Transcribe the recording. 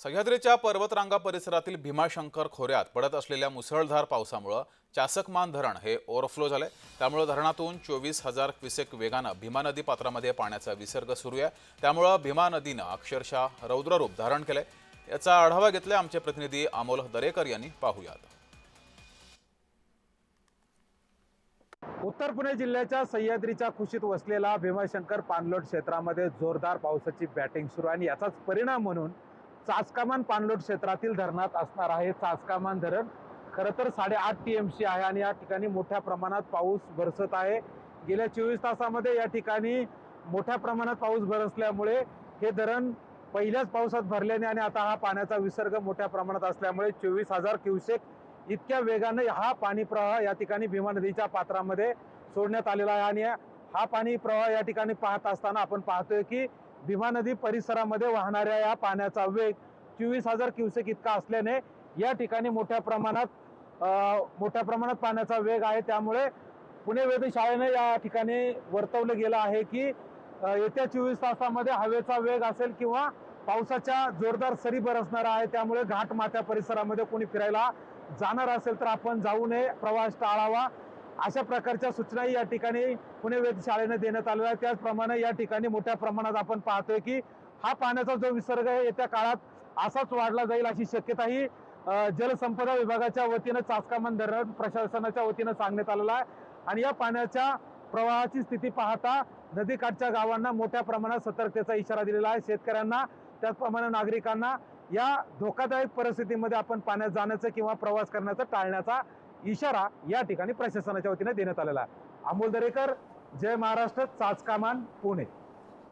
सह्याद्रीच्या पर्वतरांगा परिसरातील भीमाशंकर खोऱ्यात पडत असलेल्या मुसळधार पावसामुळं चासकमान धरण हे ओव्हरफ्लो झाले त्यामुळं धरणातून चोवीस हजार क्युसेक वेगानं भीमा नदी पात्रामध्ये पाण्याचा विसर्ग सुरू आहे. त्यामुळं भीमा नदीनं अक्षरशः रौद्ररूप धारण केलंय. याचा आढावा घेतलाय आमचे प्रतिनिधी अमोल दरेकर यांनी. पाहूयात. उत्तर पुणे जिल्ह्याच्या सह्याद्रीच्या कुशीत वसलेला भीमाशंकर पाणलोट क्षेत्रामध्ये जोरदार पावसाची बॅटिंग सुरू आहे आणि याचाच परिणाम म्हणून चासकामान पाणलोट क्षेत्रातील धरणात असणार आहे. चासकामान धरण खरं तर साडेआठ टी एम सी आहे आणि या ठिकाणी मोठ्या प्रमाणात पाऊस बरसत आहे. गेल्या चोवीस तासामध्ये या ठिकाणी मोठ्या प्रमाणात पाऊस बरसल्यामुळे हे धरण पहिल्याच पावसात भरल्याने आणि आता हा पाण्याचा विसर्ग मोठ्या प्रमाणात असल्यामुळे चोवीस हजार क्युसेक इतक्या वेगाने हा पाणी प्रवाह या ठिकाणी भीमा नदीच्या पात्रामध्ये सोडण्यात आलेला आहे. आणि हा पाणी प्रवाह या ठिकाणी पाहत असताना आपण पाहतोय की भीमा नदी परिसरामध्ये वाहणाऱ्या या पाण्याचा वेग चोवीस हजार क्युसेक इतका असल्याने या ठिकाणी मोठ्या प्रमाणात मोठ्या प्रमाणात पाण्याचा वेग आहे. त्यामुळे पुणे वेधशाळेने या ठिकाणी वर्तवलं गेलं आहे की येत्या चोवीस तासामध्ये हवेचा वेग असेल किंवा पावसाच्या जोरदार सरी बरसणार आहे. त्यामुळे घाट माथ्या परिसरामध्ये कोणी फिरायला जाणार असेल तर आपण जाऊ नये. प्रवास टाळावा. अशा प्रकारच्या सूचनाही या ठिकाणी पुणे वेधशाळेने देण्यात आलेल्या आहे त्याचप्रमाणे या ठिकाणी मोठ्या प्रमाणात आपण पाहतोय की हा पाण्याचा जो विसर्ग आहे येत्या काळात असाच वाढला जाईल अशी शक्यताही जलसंपदा विभागाच्या वतीनं चाचकामान धरण प्रशासनाच्या वतीनं सांगण्यात आलेलं आहे. आणि या पाण्याच्या प्रवाहाची स्थिती पाहता नदीकाठच्या गावांना मोठ्या प्रमाणात सतर्कतेचा इशारा दिलेला आहे. शेतकऱ्यांना त्याचप्रमाणे नागरिकांना या धोकादायक परिस्थितीमध्ये आपण पाण्यात जाण्याचं किंवा प्रवास करण्याचा टाळण्याचा इशारा या ठिकाणी प्रशासनाच्या वतीने देण्यात आलेला आहे. अमोल दरेकर जय महाराष्ट्र चाचकामान पुणे.